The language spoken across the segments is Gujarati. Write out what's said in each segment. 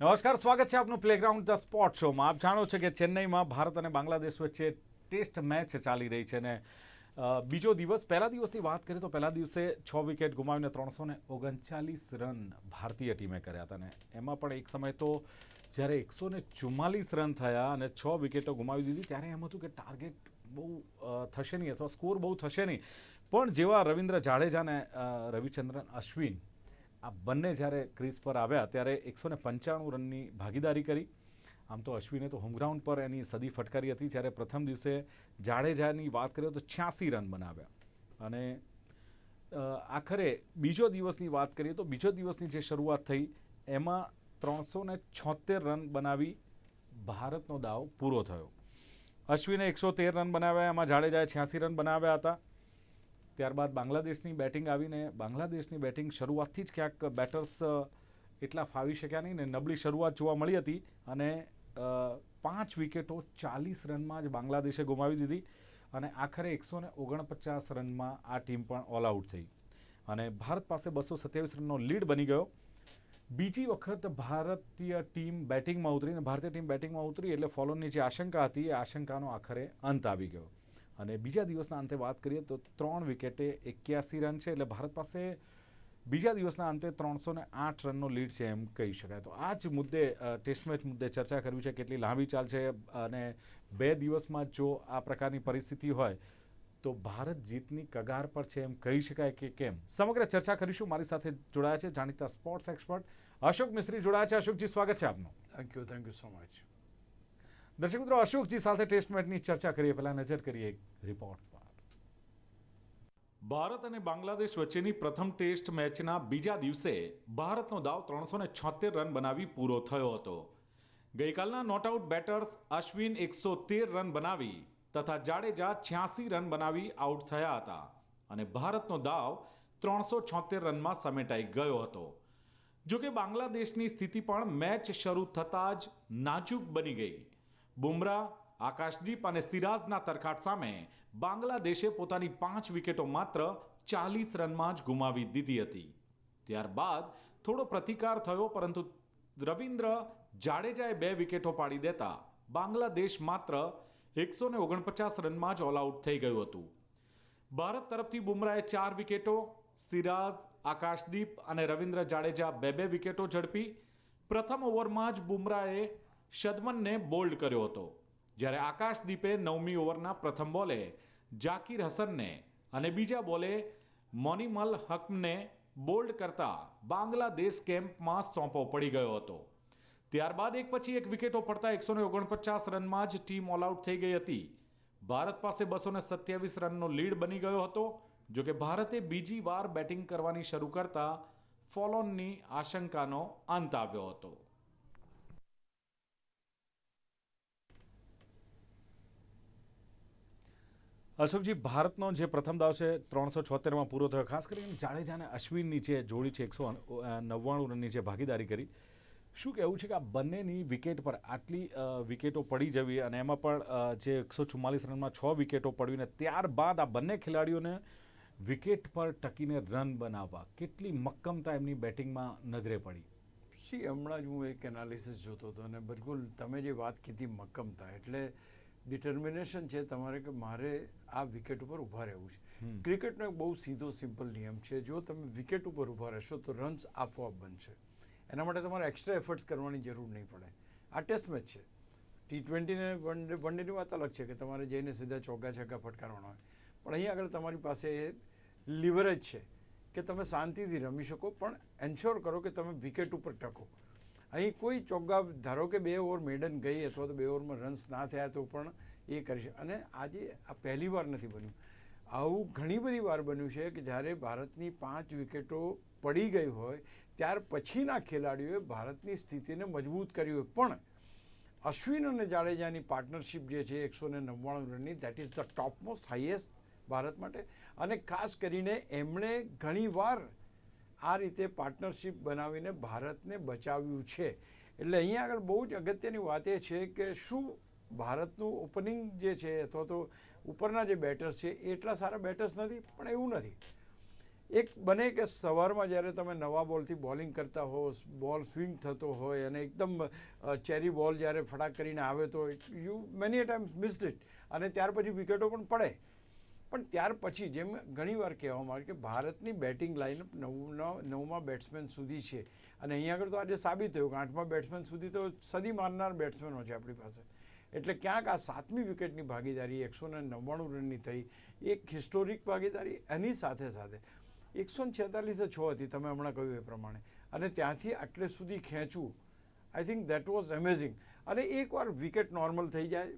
નમસ્કાર, સ્વાગત છે આપનું પ્લેગ્રાઉન્ડ ધ સ્પોર્ટ શોમાં આપ જાણો છો કે ચેન્નઈમાં ભારત અને બાંગ્લાદેશ વચ્ચે ટેસ્ટ મેચ ચાલી રહી છે ને બીજો દિવસ, પહેલા દિવસની વાત કરીએ તો પહેલા દિવસે છ વિકેટ ગુમાવીને ત્રણસો ને ઓગણચાલીસ રન ભારતીય ટીમે કર્યા હતા ને એમાં પણ એક સમય તો જ્યારે એકસો ને ચુમ્માલીસ રન થયા અને છ વિકેટો ગુમાવી દીધી, ત્યારે એમ હતું કે ટાર્ગેટ બહુ થશે નહીં અથવા સ્કોર બહુ થશે નહીં. પણ જેવા રવિન્દ્ર જાડેજા અને રવિચંદ્રન અશ્વિન આ બંને જ્યારે ક્રીઝ પર આવ્યા ત્યારે એકસો ને પંચાણું રનની ભાગીદારી કરી. આમ તો અશ્વિને તો હોમગ્રાઉન્ડ પર એની સદી ફટકારી હતી. જ્યારે પ્રથમ દિવસે જાડેજાની વાત કરીએ તો છ્યાસી રન બનાવ્યા. અને આખરે બીજો દિવસની વાત કરીએ તો બીજો દિવસની જે શરૂઆત થઈ, એમાં ત્રણસો ને છોતેર રન બનાવી ભારતનો દાવ પૂરો થયો. અશ્વિને એકસો તેર રન બનાવ્યા, એમાં જાડેજાએ છ્યાસી રન બનાવ્યા હતા. ત્યારબાદ બાંગ્લાદેશની બેટિંગ આવીને બાંગ્લાદેશની બેટિંગ શરૂઆતથી જ ક્યાંક બેટર્સ એટલા ફાવી શક્યા નહીં ને નબળી શરૂઆત જોવા મળી હતી અને પાંચ વિકેટો ચાલીસ રનમાં જ બાંગ્લાદેશે ગુમાવી દીધી અને આખરે એકસો ને ઓગણપચાસ રનમાં આ ટીમ પણ ઓલ આઉટ થઈ. અને ભારત પાસે બસો સત્યાવીસ રનનો લીડ બની ગયો. બીજી વખત ભારતીય ટીમ બેટિંગમાં ઉતરી અને ભારતીય ટીમ બેટિંગમાં ઉતરી એટલે ફોલોની જે આશંકા હતી એ આશંકાનો આખરે અંત આવી ગયો. અને બીજા દિવસના અંતે વાત કરીએ તો ત્રણ વિકેટે એક્યાસી રન છે, એટલે ભારત પાસે બીજા દિવસના અંતે ત્રણસો ને આઠ રનનો લીડ છે એમ કહી શકાય. તો આ જ મુદ્દે ટેસ્ટ મેચ મુદ્દે ચર્ચા કરવી છે, કેટલી લાંબી ચાલ છે, અને બે દિવસમાં જો આ પ્રકારની પરિસ્થિતિ હોય, તો ભારત જીતની કગાર પર છે એમ કહી શકાય કે કેમ? સમગ્ર ચર્ચા કરીશું. મારી સાથે જોડાયા છે જાણીતા સ્પોર્ટ્સ એક્સપર્ટ અશોક મિસ્ત્રી. જોડાયા છે અશોકજી, સ્વાગત છે આપનું. Thank you thank you so much દર્શક મિત્રો, અશોકજી સાથે ટેસ્ટ મેચની ચર્ચા કરીએ. પહેલા નજર કરીએ રિપોર્ટ ભારત અને બાંગ્લાદેશ વચ્ચેની પ્રથમ ટેસ્ટ મેચના બીજા દિવસે ભારતનો દાવ ત્રણસો ને છોતેર રન બનાવી પૂરો થયો હતો. ગઈકાલના નોટઆઉટ બેટર્સ અશ્વિન એકસો તેર રન બનાવી તથા જાડેજા છ્યાસી રન બનાવી આઉટ થયા હતા અને ભારતનો દાવ ત્રણસો છોતેર રનમાં સમેટાઈ ગયો હતો. જોકે બાંગ્લાદેશની સ્થિતિ પણ મેચ શરૂ થતાં જ નાજુક બની ગઈ. બુમરાહ આકાશદીપ અને સિરાજના તરખાટ સામે બાંગ્લાદેશે પોતાની પાંચ વિકેટો માત્ર ચાલીસ રનમાં જ ગુમાવી દીધી હતી. ત્યારબાદ થોડો પ્રતિકાર થયો, પરંતુ રવિન્દ્ર જાડેજાએ બે વિકેટો પાડી દેતા બાંગ્લાદેશ માત્ર એકસો ને ઓગણપચાસ રનમાં જ ઓલ આઉટ થઈ ગયું હતું. ભારત તરફથી બુમરાહે ચાર વિકેટો, સિરાજ આકાશદીપ અને રવિન્દ્ર જાડેજા બે બે વિકેટો ઝડપી. પ્રથમ ઓવરમાં જ બુમરાહે શદમનને બોલ્ડ કર્યો હતો. જ્યારે આકાશદીપે નવમી ઓવરના પ્રથમ બોલે, જાકીર હસનને અને બીજા બોલે, મોનિમલ હકને બોલ્ડ કરતા બાંગ્લાદેશ કેમ્પમાં સોંપો પડી ગયો હતો. ત્યારબાદ એક પછી એક વિકેટો પડતા એકસોને ઓગણપચાસ રનમાં જ ટીમ ઓલ આઉટ થઈ ગઈ હતી. ભારત પાસે બસો ને સત્યાવીસ રનનો લીડ બની ગયો હતો જોકે ભારતે બીજી વાર બેટિંગ કરવાની શરૂ કરતા ફોલોનની આશંકાનો અંત આવ્યો હતો. અશોકજી, ભારતનો જે પ્રથમ દાવ છે, ત્રણસો છોતેરમાં પૂરો થયો. ખાસ કરીને જાડેજા અને અશ્વિનની જે જોડી છે, એકસો નવ્વાણું રનની જે ભાગીદારી કરી. શું કહેવું છે કે આ બંનેની વિકેટ પર આટલી વિકેટો પડી જવી અને એમાં પણ જે એકસો ચુમ્માલીસ રનમાં છ વિકેટો પડવીને ત્યારબાદ આ બંને ખેલાડીઓને વિકેટ પર ટકીને રન બનાવવા, કેટલી મક્કમતા એમની બેટિંગમાં નજરે પડી? સી, હમણાં જ હું એક એનાલિસિસ જોતો હતો અને બિલકુલ તમે જે વાત કીધી મક્કમતા, એટલે ડિટર્મિનેશન છે તમારે કે મારે આ વિકેટ ઉપર ઊભા રહેવું છે. ક્રિકેટનો એક બહુ સીધો સિમ્પલ નિયમ છે. જો તમે વિકેટ ઉપર ઊભા રહેશો તો રન્સ આપોઆપ બનશે. એના માટે તમારે એક્સ્ટ્રા એફર્ટ્સ કરવાની જરૂર નહીં પડે. આ ટેસ્ટ મેચ છે. ટી ટ્વેન્ટીને વન ડે વન ડેની વાત અલગ છે કે તમારે જઈને સીધા ચોગ્ગા છગ્ગા ફટકારવાના હોય. પણ અહીં આગળ તમારી પાસે લિવરેજ છે કે તમે શાંતિથી રમી શકો પણ એન્શ્યોર કરો કે તમે વિકેટ ઉપર ટકો. અહીં કોઈ ચોગ્ગા, ધારો કે બે ઓવર મેડન ગઈ અથવા તો બે ઓવરમાં રન્સ ના થયા તો પણ એ કરી અને આજે આ પહેલી વાર નથી બન્યું. આવું ઘણી બધી વાર બન્યું છે કે જ્યારે ભારતની પાંચ વિકેટો પડી ગઈ હોય, ત્યાર પછીના ખેલાડીઓએ ભારતની સ્થિતિને મજબૂત કરી હોય. પણ અશ્વિન અને જાડેજાની પાર્ટનરશિપ જે છે, એકસો ને નવ્વાણું રનની that is the top most highest Bharat માટે. અને ખાસ કરીને એમણે ઘણીવાર આ રીતે પાર્ટનરશિપ બનાવીને ભારતને બચાવ્યું છે. એટલે અહીંયા આગળ બહુ જ અગત્યની વાત એ છે કે શું ભારતનું ઓપનિંગ જે છે અથવા તો ઉપરના જે બેટર્સ છે એટલા સારા બેટર્સ નથી? પણ એવું નથી. એક બને કે સવારમાં જ્યારે તમે નવા બોલથી બોલિંગ કરતા હો, બોલ સ્વિંગ થતો હોય અને એકદમ ચેરી બોલ જ્યારે ફટાક કરીને આવે તો you many times missed it અને ત્યાર પછી વિકેટો પણ પડે. પણ ત્યાર પછી જેમ ઘણીવાર કહેવામાં આવે કે ભારતની બેટિંગ લાઇન નવના, નવમાં બેટ્સમેન સુધી છે. અને અહીંયા આગળ તો આજે સાબિત થયું કે આઠમા બેટ્સમેન સુધી તો સદી મારનાર બેટ્સમેનો છે આપણી પાસે. એટલે ક્યાંક આ સાતમી વિકેટની ભાગીદારી એકસો ને નવ્વાણું રનની થઈ, એક હિસ્ટોરિક ભાગીદારી એની સાથે સાથે. એકસો ને છેતાલીસે છ હતી, તમે હમણાં કહ્યું એ પ્રમાણે. અને ત્યાંથી આટલે સુધી ખેંચવું I think that was amazing અને એકવાર વિકેટ નોર્મલ થઈ જાય,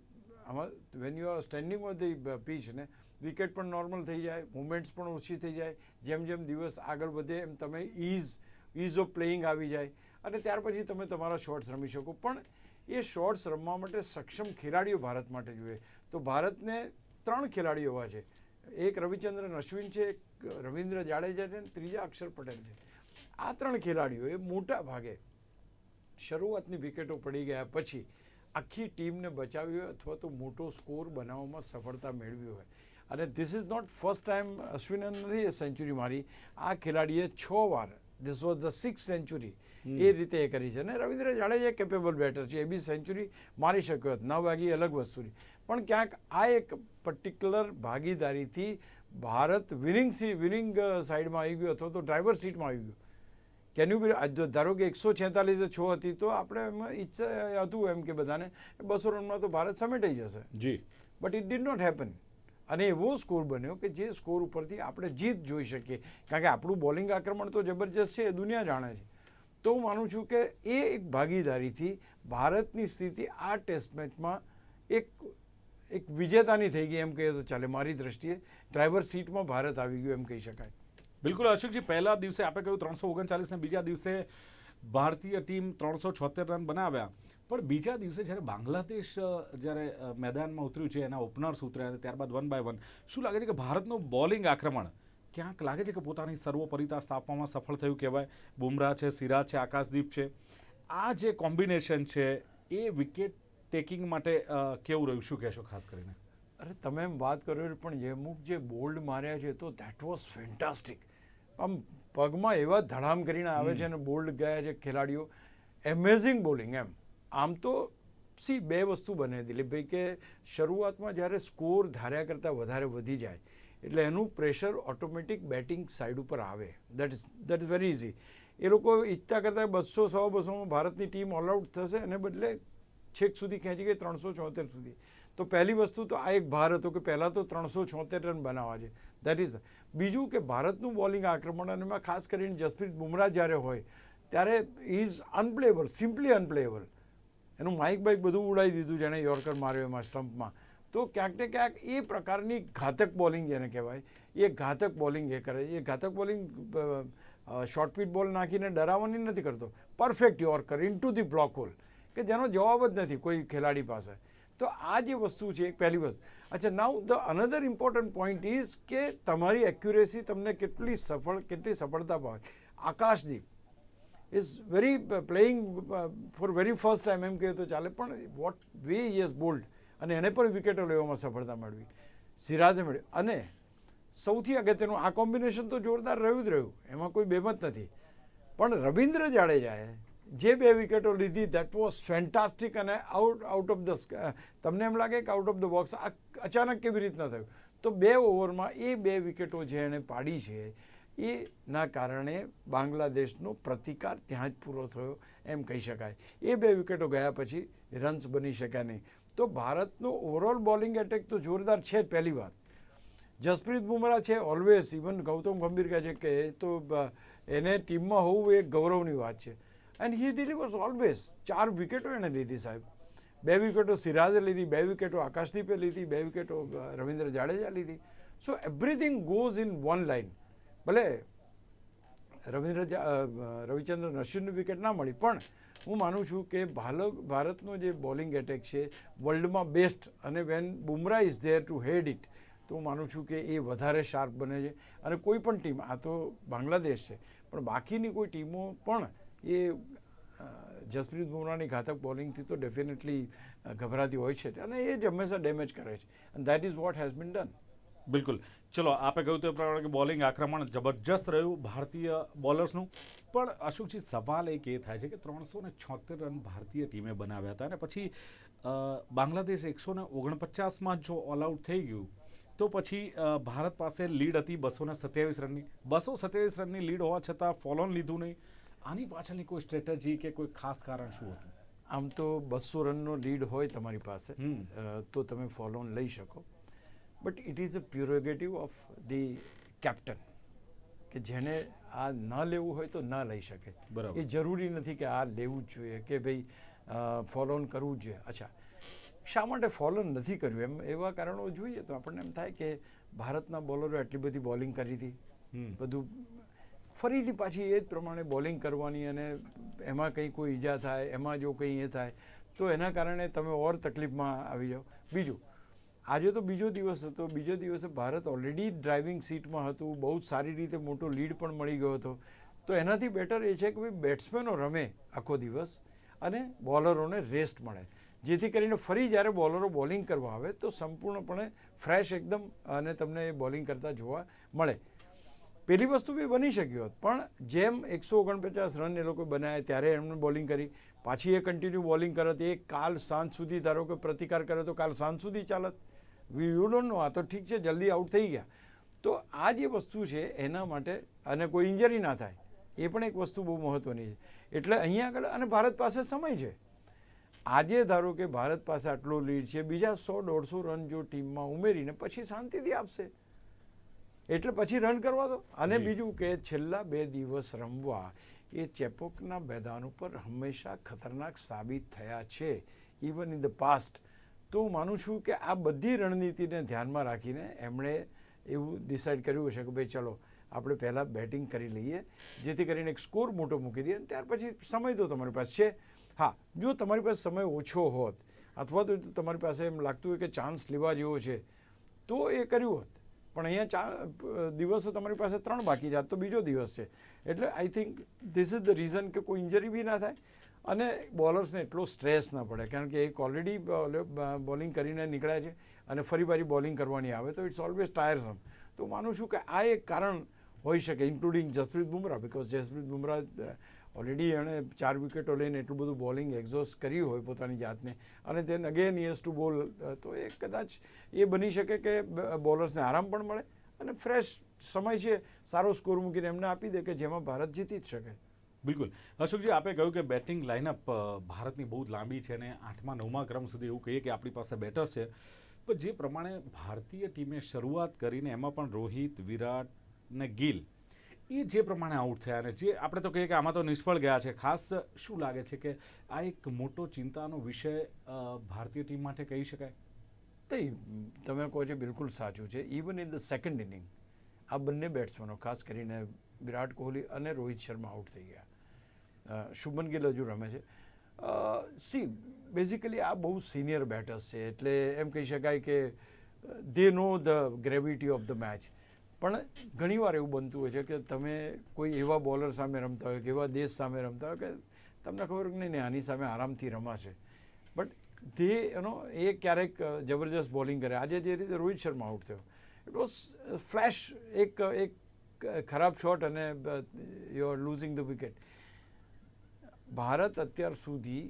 આમાં when you are standing on the pitch ને વિકેટ પણ નોર્મલ થઈ જાય મુવમેન્ટ્સ પણ ઓછી થઈ જાય. જેમ જેમ દિવસ આગળ વધે એમ તમે ઇઝ ઇઝ ઓફ પ્લેઇંગ આવી જાય. અને ત્યાર પછી તમે તમારા શોર્ટ્સ રમી શકો. પણ એ શોર્ટ્સ રમવા માટે સક્ષમ ખેલાડીઓ ભારત માટે જોઈએ. તો ભારતને ત્રણ ખેલાડીઓ એવા છે. એક રવિચંદ્રન અશ્વિન છે, એક રવિન્દ્ર જાડેજા છે અને ત્રીજા અક્ષર પટેલ છે. આ ત્રણ ખેલાડીઓ એ મોટા ભાગે શરૂઆતની વિકેટો પડી ગયા પછી આખી ટીમને બચાવી હોય અથવા તો મોટો સ્કોર બનાવવામાં સફળતા મેળવી હોય. અને this is not first time અશ્વિને નથી સેન્ચુરી મારી આ ખેલાડીએ છ વાર this was the six century એ રીતે એ કરી છે. અને રવિન્દ્ર જાડેજા કેપેબલ બેટર છે એ બી સેન્ચુરી મારી શક્યો હતો. નવ વાગી અલગ વસ્તુની પણ ક્યાંક આ એક પર્ટિક્યુલર ભાગીદારીથી ભારત વિનિંગ સી વિનિંગ સાઈડમાં આવી ગયું અથવા તો ડ્રાઈવર સીટમાં આવી ગયું. કેન યુ બી ધારો કે એકસો છેતાલીસ છ હતી તો આપણે એમાં ઈચ્છા હતું એમ કે બધાને બસો રનમાં તો ભારત સમેટાઈ જશે. જી. But it did not happen અને એવો સ્કોર બન્યો કે જે સ્કોર ઉપરથી આપણે જીત જોઈ શકીએ. કારણ કે આપણું બોલિંગ આક્રમણ તો જબરજસ્ત છે, એ દુનિયા જાણે છે. તો હું માનું છું કે એ એક ભાગીદારીથી ભારતની સ્થિતિ આ ટેસ્ટ મેચમાં એક એક વિજેતાની થઈ ગઈ એમ કહીએ તો ચાલે મારી દ્રષ્ટિએ. ડ્રાઈવર સીટમાં ભારત આવી ગયું એમ કહી શકાય. બિલકુલ અશોકજી, પહેલા દિવસે આપણે કહ્યું ત્રણસો ઓગણચાલીસ ને બીજા દિવસે ભારતીય ટીમ ત્રણસો છોતેર રન બનાવ્યા. પણ બીજા દિવસે જ્યારે બાંગ્લાદેશ જ્યારે મેદાનમાં ઉતર્યું છે એના ઓપનર્સ ઉતર્યા અને ત્યારબાદ વન બાય વન શું લાગે છે કે ભારતનું બોલિંગ આક્રમણ ક્યાંક લાગે છે કે પોતાની સર્વોપરિતા સ્થાપવામાં સફળ થયું કહેવાય? બુમરાહ છે સિરાજ છે આકાશદીપ છે. આ જે કોમ્બિનેશન છે એ વિકેટ ટેકિંગ માટે કેવું રહ્યું? શું કહેશો ખાસ કરીને? અરે તમે એમ વાત કરો પણ અમુક જે બોલ્ડ માર્યા છે તો ધેટ વોઝ ફેન્ટાસ્ટિક આમ પગમાં એવા ધડામ કરીને આવે છે અને બોલ્ડ ગયા છે ખેલાડીઓ. એમેઝિંગ બોલિંગ એમ. આમ તો સી બે વસ્તુ બને દિલીપભાઈ કે શરૂઆતમાં જ્યારે સ્કોર ધાર્યા કરતાં વધારે વધી જાય, એટલે એનું પ્રેશર ઓટોમેટિક બેટિંગ સાઈડ ઉપર આવે. That is that is very easy એ લોકો ઈચ્છતા કરતાં બસો, સો, બસોમાં ભારતની ટીમ ઓલઆઉટ થશે અને બદલે છેક સુધી ખેંચી ગઈ ત્રણસો ચોતેર સુધી. તો પહેલી વસ્તુ તો આ એક ભાર હતો કે પહેલાં તો ત્રણસો છોતેર રન બનાવવા છે. દેટ ઇઝ બીજું કે ભારતનું બોલિંગ આક્રમણ અને એમાં ખાસ કરીને જસપ્રીત બુમરાહ જ્યારે હોય, ત્યારે ઇઝ અનપ્લેએબલ સિમ્પલી અનપ્લેએબલ એનું માઇક બાઇક બધું ઉડાવી દીધું જેણે યોર્કર માર્યો એમાં સ્ટમ્પમાં. તો ક્યાંક ને ક્યાંક એ પ્રકારની ઘાતક બોલિંગ જેને કહેવાય. એ ઘાતક બોલિંગ એ કરે. એ ઘાતક બોલિંગ શોર્ટ પીટ બોલ નાખીને ડરાવવાની નથી કરતો. Perfect yorker in to the block hole કે જેનો જવાબ જ નથી કોઈ ખેલાડી પાસે. તો આ જે વસ્તુ છે પહેલી વસ્તુ. અચ્છા now the another important point is કે તમારી એક્યુરેસી તમને કેટલી સફળ, કેટલી સફળતા પાવે Akashdeep is very playing for very first time એમ કહીએ તો ચાલે. પણ વોટ વે યસ બોલ્ડ અને એને પણ વિકેટો લેવામાં સફળતા મેળવી. સિરાજે મેળવી. અને સૌથી અગત્યનું આ કોમ્બિનેશન તો જોરદાર રહ્યું જ રહ્યું. એમાં કોઈ બેમત નથી. પણ રવિન્દ્ર જાડેજાએ જે બે વિકેટો લીધી દેટ વોઝ ફેન્ટાસ્ટિક અને આઉટ આઉટ ઓફ ધ તમને એમ લાગે કે આઉટ ઓફ ધ બોક્સ અચાનક કેવી રીતના થયું? તો બે ઓવરમાં એ બે વિકેટો જે એણે પાડી છે એના કારણે બાંગ્લાદેશનો પ્રતિકાર ત્યાં જ પૂરો થયો, એમ કહી શકાય. એ બે વિકેટો ગયા પછી રન્સ બની શક્યા નહીં. તો ભારતનો ઓવરઓલ બોલિંગ એટેક તો જોરદાર છે જ પહેલી વાત. જસપ્રીત બુમરાહ છે ઓલવેઝ ઇવન ગૌતમ ગંભીર કહે છે કે એ તો એને ટીમમાં હોવું એ ગૌરવની વાત છે. એન્ડ હી ડિલિવર્સ ઓલવેઝ ચાર વિકેટો એણે લીધી સાહેબ. બે વિકેટો સિરાજે લીધી, બે વિકેટો આકાશદીપે લીધી, બે વિકેટો રવિન્દ્ર જાડેજા લીધી. So everything goes in one line ભલે રવિન્દ્ર રવિચંદ્ર અશ્વિનની વિકેટ ના મળી, પણ હું માનું છું કે ભાલક ભારતનો જે બોલિંગ એટેક છે વર્લ્ડમાં બેસ્ટ અને when Bumrah is there to head it તો હું માનું છું કે એ વધારે શાર્પ બને છે. અને કોઈ પણ ટીમ આ તો બાંગ્લાદેશ છે, પણ બાકીની કોઈ ટીમો પણ એ જસપ્રીત બુમરાની ઘાતક બોલિંગથી તો ડેફિનેટલી ગભરાતી હોય છે. અને એ જ હંમેશા ડેમેજ કરે છે. અને that is what has been done બિલકુલ. ચલો આપે કહ્યું તે પ્રમાણે કે બોલિંગ આક્રમણ જબરજસ્ત રહ્યું ભારતીય બોલર્સનું. પણ અશોકજી સવાલ એક એ થાય છે કે ત્રણસો ને છોતેર રન ભારતીય ટીમે બનાવ્યા હતા અને પછી બાંગ્લાદેશ એકસો ને ઓગણપચાસમાં જો ઓલ આઉટ થઈ ગયું તો પછી ભારત પાસે લીડ હતી બસો ને સત્યાવીસ રનની. બસો સત્યાવીસ રનની લીડ હોવા છતાં ફોલોન લીધું નહીં. આની પાછળની કોઈ સ્ટ્રેટેજી કે કોઈ ખાસ કારણ શું હતું? આમ તો બસો રનનો લીડ હોય તમારી પાસે. તો તમે ફોલોન લઈ શકો. But it is a prerogative of the captain કે જેને આ ન લેવું હોય તો ન લઈ શકે. બરાબર. એ જરૂરી નથી કે આ લેવું જ જોઈએ કે ભાઈ ફોલો ઓન કરવું જ જોઈએ. અચ્છા. શા માટે ફોલો નથી કર્યું? એમ એવા કારણો જોઈએ તો આપણને એમ થાય કે ભારતના બોલરો એટલી બધી બોલિંગ કરી હતી. બધું ફરીથી પાછી એ જ પ્રમાણે બોલિંગ કરવાની અને એમાં કંઈ કોઈ ઈજા થાય એમાં જો કંઈ એ થાય તો એના કારણે તમે ઓર તકલીફમાં આવી જાઓ. બીજું આજે તો બીજો દિવસ હતો. બીજો દિવસે ભારત ઓલરેડી ડ્રાઇવિંગ સીટમાં હતું. બહુ જ સારી રીતે મોટો લીડ પણ મળી ગયો હતો. તો એનાથી બેટર એ છે કે ભાઈ બેટ્સમેનો રમે આખો દિવસ અને બોલરોને રેસ્ટ મળે. જેથી કરીને ફરી જ્યારે બોલરો બોલિંગ કરવા આવે તો સંપૂર્ણપણે ફ્રેશ એકદમ અને તમને એ બોલિંગ કરતા જોવા મળે. પેલી વસ્તુ બી બની શક્યું હોત. પણ જેમ એકસો ઓગણપચાસ રન એ લોકો બનાવ્યા ત્યારે એમણે બોલિંગ કરી. પાછી એ કન્ટિન્યુ બોલિંગ કરત. એ કાલ સાંજ સુધી ધારો કે પ્રતિકાર કરે તો કાલ સાંજ સુધી ચાલત. યુ ડોન્ટ નો આ તો ઠીક છે જલ્દી આઉટ થઈ ગયા. તો આ જે વસ્તુ છે એના માટે અને કોઈ ઇન્જરી ના થાય એ પણ એક વસ્તુ બહુ મહત્ત્વની છે. એટલે અહીંયા આગળ અને ભારત પાસે સમય છે. આજે ધારો કે ભારત પાસે આટલો લીડ છે બીજા સો દોઢસો રન જો ટીમમાં ઉમેરીને પછી શાંતિથી આપશે. એટલે પછી રન કરવા દો. અને બીજું કે છેલ્લા બે દિવસ રમવા એ ચેપોકના મેદાન ઉપર હંમેશા ખતરનાક સાબિત થયા છે. ઇવન ઇન ધ પાસ્ટ તો હું માનું છું કે આ બધી રણનીતિને ધ્યાનમાં રાખીને એમણે એવું ડિસાઇડ કર્યું હશે કે ભાઈ ચલો, આપણે પહેલાં બેટિંગ કરી લઈએ, જેથી કરીને એક સ્કોર મોટો મૂકી દઈએ અને ત્યાર પછી સમય તો તમારી પાસે છે. હા, જો તમારી પાસે સમય ઓછો હોત અથવા તો તમારી પાસે એમ લાગતું હોય કે ચાન્સ લેવા જેવો છે, તો એ કર્યું હોત. પણ અહીંયા ચા દિવસો તમારી પાસે ત્રણ બાકી જાત તો બીજો દિવસ છે. એટલે I think this is the reason કે કોઈ ઇન્જરી બી ના થાય. અને બોલર્સને એટલો સ્ટ્રેસ ના પડે, કારણ કે એક ઓલરેડી બોલિંગ કરીને નીકળ્યા છે અને ફરી પાછી બોલિંગ કરવાની આવે, તો ઇટ્સ ઓલવેઝ ટાયરસમ તો માનું છું કે આ એક કારણ હોઈ શકે including Jasprit Bumrah because Jasprit Bumrah already એણે ચાર વિકેટો લઈને એટલું બધું બોલિંગ એક્ઝોસ્ટ કર્યું હોય પોતાની જાતને. અને તેન અગેન યસ ટુ બોલ તો એ કદાચ એ બની શકે કે બોલર્સને આરામ પણ મળે અને ફ્રેશ સમય છે, સારો સ્કોર મૂકીને એમને આપી દે કે જેમાં ભારત જીતી જ શકે. બિલકુલ. અશોકજી, આપે કહ્યું કે બેટિંગ લાઇનઅપ ભારતની બહુ જ લાંબી છે અને આઠમા, નવમા ક્રમ સુધી એવું કહીએ કે આપણી પાસે બેટર્સ છે. પણ જે પ્રમાણે ભારતીય ટીમે શરૂઆત કરીને એમાં પણ રોહિત, વિરાટ ને ગિલ, એ જે પ્રમાણે આઉટ થયા અને જે આપણે તો કહીએ કે આમાં તો નિષ્ફળ ગયા છે. ખાસ શું લાગે છે કે આ એક મોટો ચિંતાનો વિષય ભારતીય ટીમ માટે કહી શકાય? તે તમે કહો છો બિલકુલ સાચું છે. Even in the second inning આ બંને બેટ્સમેનો ખાસ કરીને વિરાટ કોહલી અને રોહિત શર્મા આઉટ થઈ ગયા. શુભમન ગિલ હજુ રમે છે. સી બેઝિકલી આ બહુ સિનિયર બેટર્સ છે, એટલે એમ કહી શકાય કે they know the gravity of the match પણ ઘણીવાર એવું બનતું હોય છે કે તમે કોઈ એવા બોલર સામે રમતા હોય, કે એવા દેશ સામે રમતા હોય કે તમને ખબર નહીં નહીં, આની સામે આરામથી રમાશે. બટ તે એનો એ ક્યારેક જબરજસ્ત બોલિંગ કરે. આજે જે રીતે રોહિત શર્મા આઉટ થયો ઇટ વોઝ ફ્લેશ એક એક ખરાબ શોટ અને you are losing the wicket Bharat અત્યાર સુધી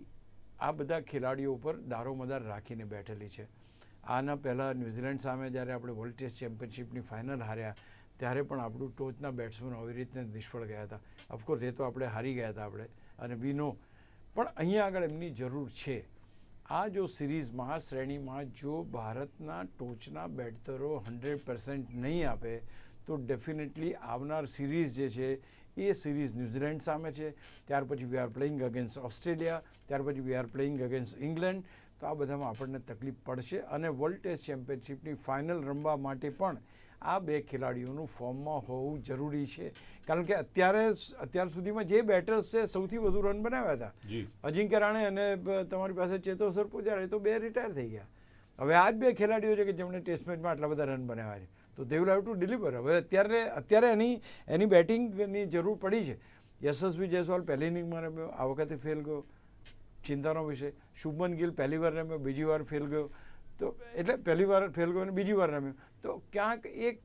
આ બધા ખેલાડીઓ ઉપર દારોમદાર રાખીને બેઠેલી છે. આના પહેલાં ન્યૂઝીલેન્ડ સામે જ્યારે આપણે વર્લ્ડ ટેસ્ટ ચેમ્પિયનશિપની ફાઇનલ હાર્યા, ત્યારે પણ આપણું ટોચના બેટ્સમેન આવી રીતે નિષ્ફળ ગયા હતા. ઓફકોર્સ એ તો આપણે હારી ગયા હતા આપણે. અને વી નો પણ અહીંયા આગળ એમની જરૂર છે. આ જો સિરીઝમાં શ્રેણીમાં જો ભારતના ટોચના બેટરો હંડ્રેડ પર્સન્ટ નહીં આપે, તો ડેફિનેટલી આવનાર સિરીઝ જે છે એ સિરીઝ ન્યૂઝીલેન્ડ સામે છે. ત્યાર પછી we are playing against Australia ત્યાર પછી we are playing against England તો આ બધામાં આપણને તકલીફ પડશે અને વર્લ્ડ ટેસ્ટ ચેમ્પિયનશિપની ફાઇનલ રમવા માટે પણ આ બે ખેલાડીઓનું ફોર્મમાં હોવું જરૂરી છે. કારણ કે અત્યારે અત્યાર સુધીમાં જે બેટર્સ છે સૌથી વધુ રન બનાવ્યા હતા. અજિંક્ય રાણે અને તમારી પાસે ચેતોસર પૂજારા એ તો બે રિટાયર થઈ ગયા. હવે આ જ બે ખેલાડીઓ છે કે જેમણે ટેસ્ટ મેચમાં આટલા બધા રન બનાવ્યા છે. તો they will have to deliver હવે અત્યારે અત્યારે એની એની બેટિંગની જરૂર પડી છે. યશસ્વી જયસ્વાલ પહેલી ઇનિંગમાં રમ્યો આ વખતે ફેલ ગયો. ચિંતાનો વિષય. શુભમન ગિલ પહેલી વાર રમ્યો બીજી વાર ફેલ ગયો. તો એટલે પહેલી વાર ફેલ ગયો અને બીજી વાર રમ્યો. તો ક્યાંક એક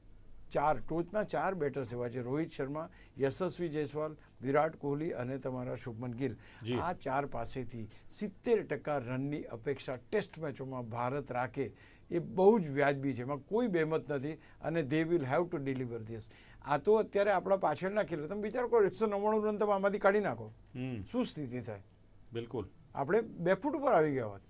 ચાર ટોચના ચાર બેટર્સ એવા છે. રોહિત શર્મા યશસ્વી જયસ્વાલ વિરાટ કોહલી અને તમારા શુભમન ગિલ. આ ચાર પાસેથી સિત્તેર ટકા રનની અપેક્ષા ટેસ્ટ મેચોમાં ભારત રાખે. એ બહુ જ વ્યાજબી છે. એમાં કોઈ બેમત નથી અને they will have to deliver this આ તો અત્યારે આપણા પાછળના ખેલ તમે વિચાર કરો એકસો નવ્વાણું રન તમે આમાંથી કાઢી નાખો. શું સ્થિતિ થાય? બિલકુલ. આપણે બે ફૂટ ઉપર આવી ગયા હોત.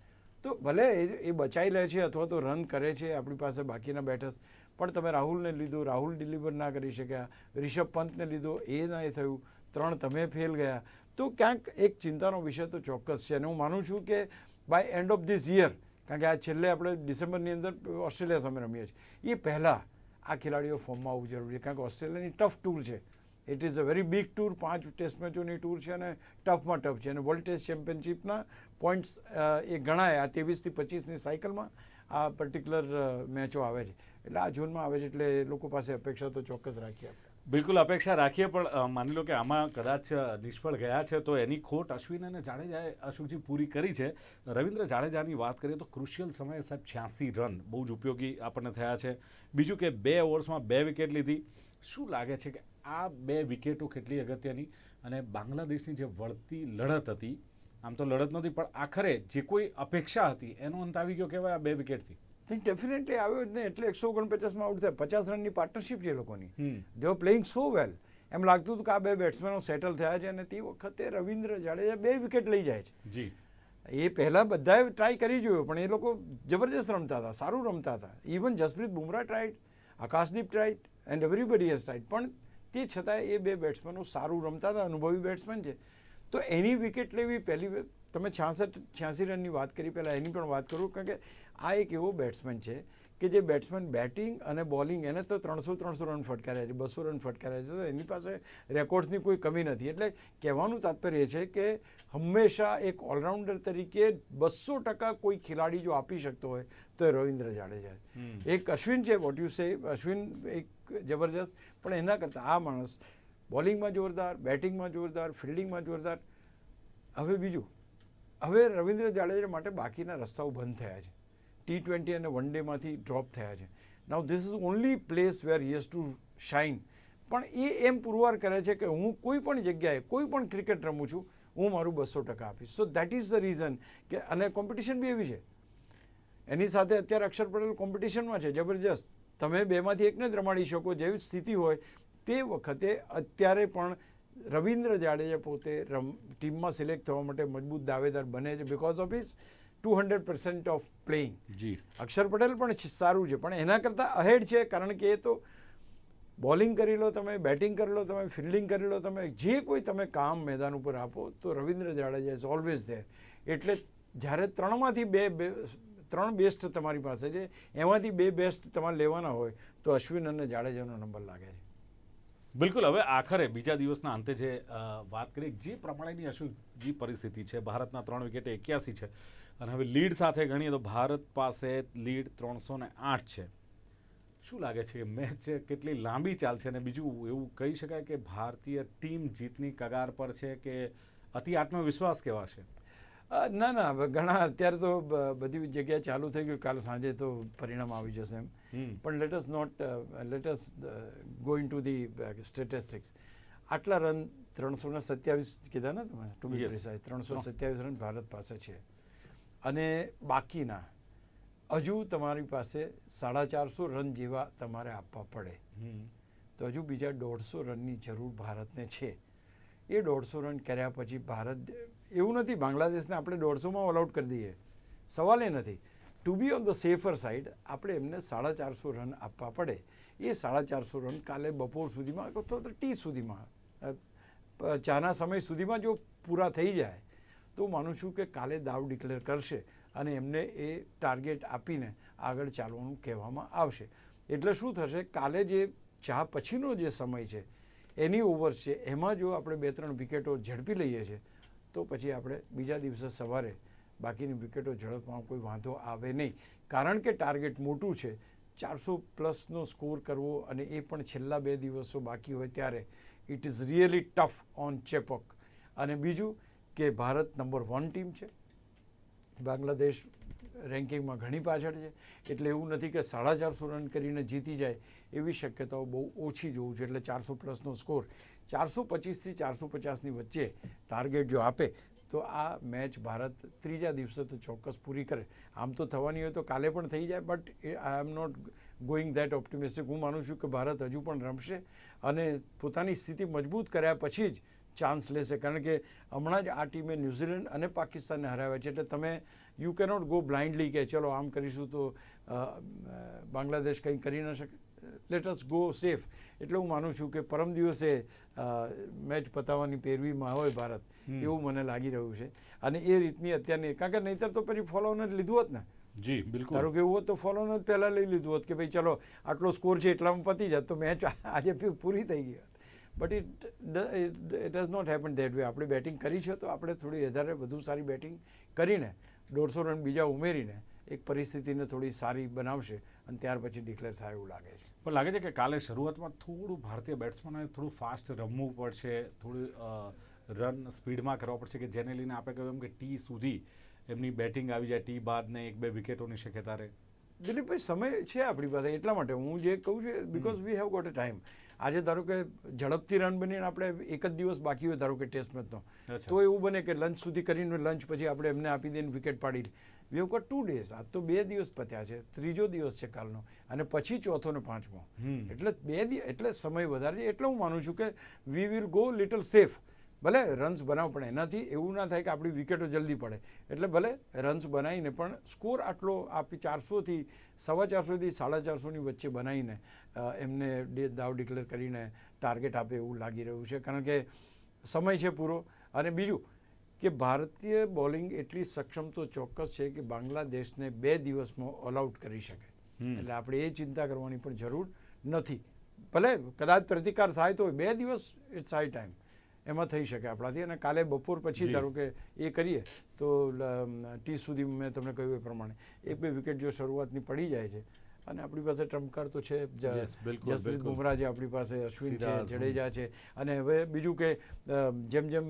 તો ભલે એ- એ બચાઈ લે છે અથવા તો રન કરે છે આપણી પાસે બાકીના બેટર્સ પણ તમે રાહુલને લીધો રાહુલ ડિલિવર ના કરી શક્યા રિષભ પંતને લીધો એ ના એ થયું. ત્રણ તમે ફેલ ગયા. તો ક્યાંક એક ચિંતાનો વિષય તો ચોક્કસ છે. અને હું માનું છું કે by end of this year કારણ કે આ છેલ્લે આપણે ડિસેમ્બરની અંદર ઓસ્ટ્રેલિયા સામે રમીએ છીએ. એ પહેલાં આ ખેલાડીઓ ફોર્મમાં આવવું જરૂરી છે. કારણ કે ઓસ્ટ્રેલિયાની ટફ ટૂર છે. It is a very big tour પાંચ ટેસ્ટ મેચોની ટૂર છે અને ટફમાં ટફ છે. અને વર્લ્ડ ટેસ્ટ ચેમ્પિયનશિપના પોઈન્ટ્સ એ ગણાય. આ ત્રેવીસથી પચીસની સાયકલમાં આ પર્ટિક્યુલર મેચો આવે છે. એટલે આ ઝોનમાં આવે છે એટલે લોકો પાસે અપેક્ષા તો ચોક્કસ રાખીએ બિલકુલ અપેક્ષા રાખીએ, પણ માની લો કે આમાં કદાચ નિષ્ફળ ગયા છે, તો એની ખોટ અશ્વિન અને જાડેજાએ, અશોકજી, પૂરી કરી છે. રવિન્દ્ર જાડેજાની વાત કરીએ તો ક્રુશિયલ સમયે સાહેબ છ્યાસી રન બહુ જ ઉપયોગી આપણને થયા છે. બીજું કે બે ઓવર્સમાં બે વિકેટ લીધી. શું લાગે છે કે આ બે વિકેટો કેટલી અગત્યની? અને બાંગ્લાદેશની જે વળતી લડત હતી, આમ તો લડત નહોતી, પણ આખરે જે કોઈ અપેક્ષા હતી, એનો અંત આવી ગયો કહેવાય આ બે વિકેટથી? ડેફિનેટલી આવ્યો જ ને એટલે એકસો ઓગણપચાસમાં આઉટ થાય. પચાસ રનની પાર્ટનરશિપ છે એ લોકોની. દેવ પ્લેઇંગ સો વેલ એમ લાગતું હતું કે આ બે બેટ્સમેનો સેટલ થયા છે અને તે વખતે રવિન્દ્ર જાડેજા બે વિકેટ લઈ જાય છે. જી. એ પહેલાં બધાએ ટ્રાય કરી જોયું પણ એ લોકો જબરજસ્ત રમતા હતા સારું રમતા હતા. Even Jasprit Bumrah tried Akashdeep tried and everybody has tried પણ તે છતાં એ બે બેટ્સમેનો સારું રમતા હતા અનુભવી બેટ્સમેન છે. તો એની વિકેટ લેવી પહેલી તમે છાસઠ છ્યાસી રનની વાત કરી પહેલાં એની પણ વાત કરું કારણ કે આ એક એવો બેટ્સમેન છે કે જે બેટ્સમેન બેટિંગ અને બોલિંગ એને તો ત્રણસો ત્રણસો રન ફટકાર્યા છે બસો રન ફટકાર્યા છે એની પાસે રેકોર્ડ્સની કોઈ કમી નથી. એટલે કહેવાનું તાત્પર્ય એ છે કે હંમેશા એક ઓલરાઉન્ડર તરીકે બસો ટકા કોઈ ખેલાડી જો આપી શકતો હોય તો એ રવિન્દ્ર જાડેજા એક અશ્વિન છે વોટ યુ સે અશ્વિન એક જબરજસ્ત પણ એના કરતાં આ માણસ બોલિંગમાં જોરદાર બેટિંગમાં જોરદાર ફિલ્ડિંગમાં જોરદાર. હવે બીજું હવે રવિન્દ્ર જાડેજા માટે બાકીના રસ્તાઓ બંધ થયા છે. ટી ટ્વેન્ટી અને વન ડેમાંથી ડ્રોપ થયા છે. Now this is only place where yes to shine પણ એ એમ પુરવાર કરે છે કે હું કોઈ પણ જગ્યાએ, કોઈ પણ ક્રિકેટ રમું છું, હું મારું બસો ટકા આપીશ. So that is the reason કે, અને કોમ્પિટિશન બી એવી છે. એની સાથે અત્યારે અક્ષર પટેલ કોમ્પિટિશનમાં છે, જબરજસ્ત. તમે બેમાંથી એકને જ રમાડી શકો, જેવી સ્થિતિ હોય, તે વખતે અત્યારે પણ રવિન્દ્ર જાડેજા પોતે રમ ટીમમાં સિલેક્ટ થવા માટે મજબૂત દાવેદાર બને છે because of is two hundred percent of playing જી. અક્ષર પટેલ પણ સારું છે પણ એના કરતાં અહેડ છે કારણ કે એ તો બોલિંગ કરી લો તમે બેટિંગ કરી લો તમે ફિલ્ડિંગ કરી લો તમે જે કોઈ તમે કામ મેદાન ઉપર આપો તો Ravindra Jadeja is always there એટલે જ્યારે ત્રણમાંથી બે બે ત્રણ બેસ્ટ તમારી પાસે છે એમાંથી બે બેસ્ટ તમારે લેવાના હોય તો અશ્વિન અને જાડેજાનો નંબર લાગે છે. બિલકુલ, હવે આખરે બીજા દિવસના અંતે જે વાત કરીએ જે પ્રમાણેની અશુજી પરિસ્થિતિ છે, ભારતના ત્રણ વિકેટે એક્યાસી છે અને હવે લીડ સાથે ગણીએ તો ભારત પાસે લીડ ત્રણસો ને આઠ છે. શું લાગે છે કે મેચ કેટલી લાંબી ચાલશે અને બીજું એવું કહી શકાય કે ભારતીય ટીમ જીતની કગાર પર છે કે અતિ આત્મવિશ્વાસ કેવા છે? ના ના ઘણા, અત્યારે તો બધી જગ્યાએ ચાલુ થઈ ગયું. કાલ સાંજે તો પરિણામ આવી જશે એમ. પણ let us not let us go into the statistics આટલા રન ત્રણસો ને સત્યાવીસ કીધા ને તમે? ટુ બી પ્રિસાઇઝ ત્રણસો સત્યાવીસ રન ભારત પાસે છે. અને બાકીના હજુ તમારી પાસે સાડા ચારસો રન જેવા તમારે આપવા પડે. હમ. તો હજુ બીજા દોઢસો રનની જરૂર ભારતને છે. એ દોઢસો રન કર્યા પછી ભારત એવું નથી બાંગ્લાદેશને આપણે દોઢસોમાં ઓલ આઉટ કરી દઈએ. સવાલ એ નથી. To be on the safer side આપણે એમને સાડા ચારસો રન આપવા પડે. એ સાડા ચારસો રન કાલે બપોર સુધીમાં અથવા તો ટી સુધીમાં ચાના સમય સુધીમાં જો પૂરા થઈ જાય, તો માનું છું કે કાલે દાવ ડિક્લેર કરશે અને એમને એ ટાર્ગેટ આપીને આગળ ચાલવાનું કહેવામાં આવશે. એટલે શું થશે? કાલે જે ચા પછીનો જે સમય છે, એની ઓવર્સ છે. એમાં જો આપણે બે ત્રણ વિકેટો ઝડપી લઈએ છીએ તો પછી આપણે બીજા દિવસે સવારે બાકીની વિકેટો ઝડપમાં કોઈ વાંધો આવે નહીં. કારણ કે ટાર્ગેટ મોટું છે. ચારસો પ્લસનો સ્કોર કરવો અને એ પણ છેલ્લા બે દિવસો બાકી હોય ત્યારે it is really tough on Chepauk. અને બીજું કે ભારત નંબર વન ટીમ છે. બાંગ્લાદેશ રેન્કિંગમાં ઘણી પાછળ છે. એટલે એવું નથી કે સાડા ચારસો રન કરીને જીતી જાય એવી શક્યતાઓ બહુ ઓછી જોવું છે. એટલે ચારસો પ્લસનો સ્કોર ચારસો પચીસથી ચારસો પચાસની વચ્ચે ટાર્ગેટ જો આપે તો આ મેચ ભારત ત્રીજા દિવસે તો ચોક્કસ પૂરી કરે. આમ તો થવાની હોય તો કાલે પણ થઈ જાય but I am not going that optimistic હું માનું છું કે ભારત હજુ પણ રમશે અને પોતાની સ્થિતિ મજબૂત કર્યા પછી જ ચાન્સ લેશે. કારણ કે હમણાં જ આ ટીમે ન્યૂઝીલેન્ડ અને પાકિસ્તાનને હરાવ્યા છે. એટલે તમે યુ કેનોટ ગો બ્લાઇન્ડલી કે ચલો આમ કરીશું તો બાંગ્લાદેશ કંઈ કરી ન શકે. લેટ અસ ગો સેફ એટલે હું માનું છું કે પરમ દિવસે મેચ પતાવવાની પેરવીમાં હોય ભારત એવું મને લાગી રહ્યું છે. અને એ રીતની અત્યારની કારણ કે નહીંતર તો પછી ફોલોને જ લીધું હોત ને. જી બિલકુલ. ધારો કે એવું હોત તો ફોલોને જ પહેલાં લઈ લીધું હોત કે ભાઈ ચલો આટલો સ્કોર છે એટલામાં પતી જાત તો મેચ આજે પૂરી થઈ ગઈ but it it does not happen that way આપણે બેટિંગ કરી છે તો આપણે થોડી વધારે વધુ સારી બેટિંગ કરીને દોઢસો રન બીજા ઉમેરીને એક પરિસ્થિતિને થોડી સારી બનાવશે અને ત્યાર પછી ડિક્લેર થાય એવું લાગે છે. પણ લાગે છે કે કાલે શરૂઆતમાં થોડું ભારતીય બેટ્સમેનોએ થોડું ફાસ્ટ રમવું પડશે થોડું રન સ્પીડમાં કરવા પડશે કે જેને લઈને આપણે કહ્યું એમ કે ટી સુધી એમની બેટિંગ આવી જાય ટી બાદ ને એક બે વિકેટોની શક્યતા રહે. દિલીપભાઈ સમય છે આપણી પાસે એટલા માટે. હું જે કહું છું because we have got a time આજે ધારો કે ઝડપથી રન બનીને આપણે એક જ દિવસ બાકી હોય ધારો કે ટેસ્ટ મેચનો તો એવું બને કે લંચ સુધી કરીને લંચ પછી આપણે એમને આપી દઈને વિકેટ પાડી we have got two days આજ તો બે દિવસ પત્યા છે. ત્રીજો દિવસ છે કાલનો. અને પછી ચોથો ને પાંચમો. એટલે બે દિવસ એટલે સમય વધારે છે. એટલે હું માનું છું કે we will go little safe ભલે રન્સ બનાવ પણ એનાથી એવું ના થાય કે આપણી વિકેટો જલ્દી પડે. એટલે ભલે રન્સ બનાવીને પણ સ્કોર આટલો આપી ચારસોથી સવા ચારસોથી સાડા ચારસોની વચ્ચે બનાવીને એમને દાવ ડિક્લેર કરીને ટાર્ગેટ આપે એવું લાગી રહ્યું છે. કારણ કે સમય છે પૂરો. અને બીજું કે ભારતીય બોલિંગ એટલી સક્ષમ તો ચોક્કસ છે કે બાંગ્લાદેશને બે દિવસમાં ઓલ આઉટ કરી શકે. એટલે આપણે એ ચિંતા કરવાની પણ જરૂર નથી. ભલે કદાચ પ્રતિકાર થાય તો બે દિવસ ઇટ્સ હાઈ ટાઈમ એમાં થઈ શકે આપણાથી. અને કાલે બપોર પછી ધારો કે એ કરીએ તો ટી સુધી મેં તમને કહ્યું એ પ્રમાણે. એક બે વિકેટ જો શરૂઆતની પડી જાય છે અને આપણી પાસે ટ્રમ્પકાર તો છે જસપ્રીત બુમરાહ છે આપણી પાસે અશ્વિન છે જડેજા છે. અને હવે બીજું કે જેમ જેમ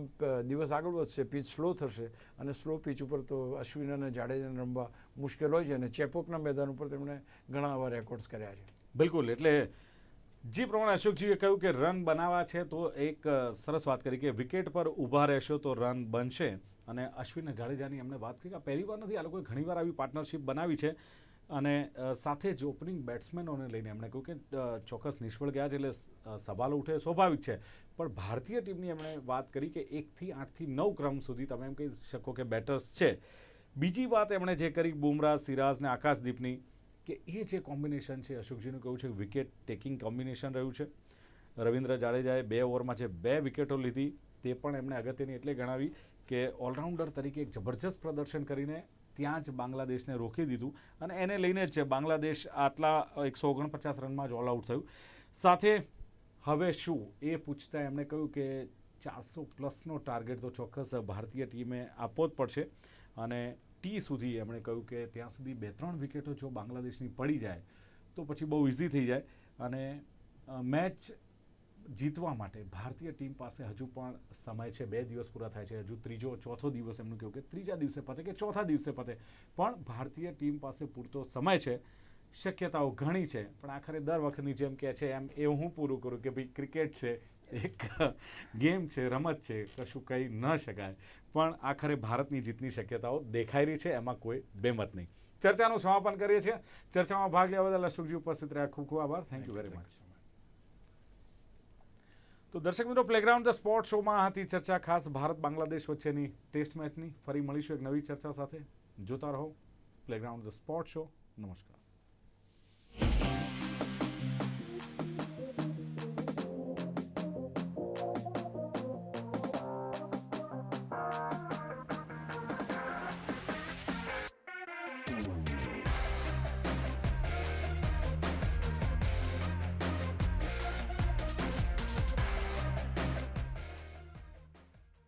દિવસ આગળ વધશે પીચ સ્લો થશે અને સ્લો પીચ ઉપર તો અશ્વિન અને જાડેજાને રમવા મુશ્કેલ હોય છે અને ચેપોકના મેદાન ઉપર તેમણે ઘણા આવા રેકોર્ડ્સ કર્યા છે. બિલકુલ એટલે જે પ્રમાણે અશોકજીએ કહ્યું કે રન બનાવવા છે તો એક સરસ વાત કરી કે વિકેટ પર ઊભા રહેશો તો રન બનશે. અને અશ્વિન જાડેજાની એમણે વાત કરી કે પહેલી વાર નથી આ લોકોએ ઘણીવાર આવી પાર્ટનરશિપ બનાવી છે. અને સાથે જ ઓપનિંગ બેટ્સમેનોને લઈને એમણે કહ્યું કે ચોક્કસ નિષ્ફળ ગયા છે એટલે સવાલ ઉઠે સ્વાભાવિક છે. પણ ભારતીય ટીમની એમણે વાત કરી કે એકથી આઠથી નવ ક્રમ સુધી તમે એમ કહી શકો કે બેટર્સ છે. બીજી વાત એમણે જે કરી બુમરાહ, સિરાજ ને આકાશદીપની કે એ જે કોમ્બિનેશન છે, અશોકજીનું કહ્યું છે વિકેટ ટેકિંગ કોમ્બિનેશન રહ્યું છે. રવિન્દ્ર જાડેજાએ બે ઓવરમાં જે બે વિકેટો લીધી, તે પણ એમણે અગત્યની એટલે ગણાવી કે ઓલરાઉન્ડર તરીકે એક જબરજસ્ત પ્રદર્શન કરીને ત્યાં જ બાંગ્લાદેશને રોકી દીધું અને એને લઈને જ બાંગ્લાદેશ આટલા એકસો ઓગણપચાસ રનમાં જ ઓલ આઉટ થયું. સાથે હવે શું? એ પૂછતા એમણે કહ્યું કે ચારસો પ્લસનો ટાર્ગેટ તો ચોક્કસ ભારતીય ટીમે આપવો જ પડશે. અને ટી સુધી એમણે કહ્યું કે ત્યાં સુધી બે ત્રણ વિકેટો જો બાંગ્લાદેશની પડી જાય તો પછી બહુ ઇઝી થઈ જાય. અને મેચ જીતવા માટે ભારતીય ટીમ પાસે હજુ પણ સમય છે. બે દિવસ પૂરા થાય છે. હજુ ત્રીજો ચોથો દિવસ એમનું કહ્યું કે ત્રીજા દિવસે પતે કે ચોથા દિવસે પતે. પણ ભારતીય ટીમ પાસે પૂરતો સમય છે. શક્યતાઓ ઘણી છે. પણ આખરે દર વખતની જેમ કે છે એમ એ હું પૂરું કરું કે ભાઈ ક્રિકેટ છે એક ગેમ છે રમત છે કશું કહી ન શકાય. પણ આખરે ભારતની જીતની શક્યતાઓ દેખાઈ રહી છે. એમાં કોઈ બેમત નહીં. ચર્ચાનું સમાપન કરીએ છીએ. ચર્ચામાં ભાગ લેવા બદલ અશોકજી ઉપસ્થિત રહ્યા. ખૂબ ખૂબ આભાર. થેન્ક યુ વેરી મચ તો દર્શક મિત્રો પ્લેગ્રાઉન્ડ ધ સ્પોર્ટ શોમાં હતી ચર્ચા ખાસ ભારત બાંગ્લાદેશ વચ્ચેની ટેસ્ટ મેચની. ફરી મળીશું એક નવી ચર્ચા સાથે. જોતા રહો પ્લેગ્રાઉન્ડ ધ સ્પોર્ટ શો નમસ્કાર.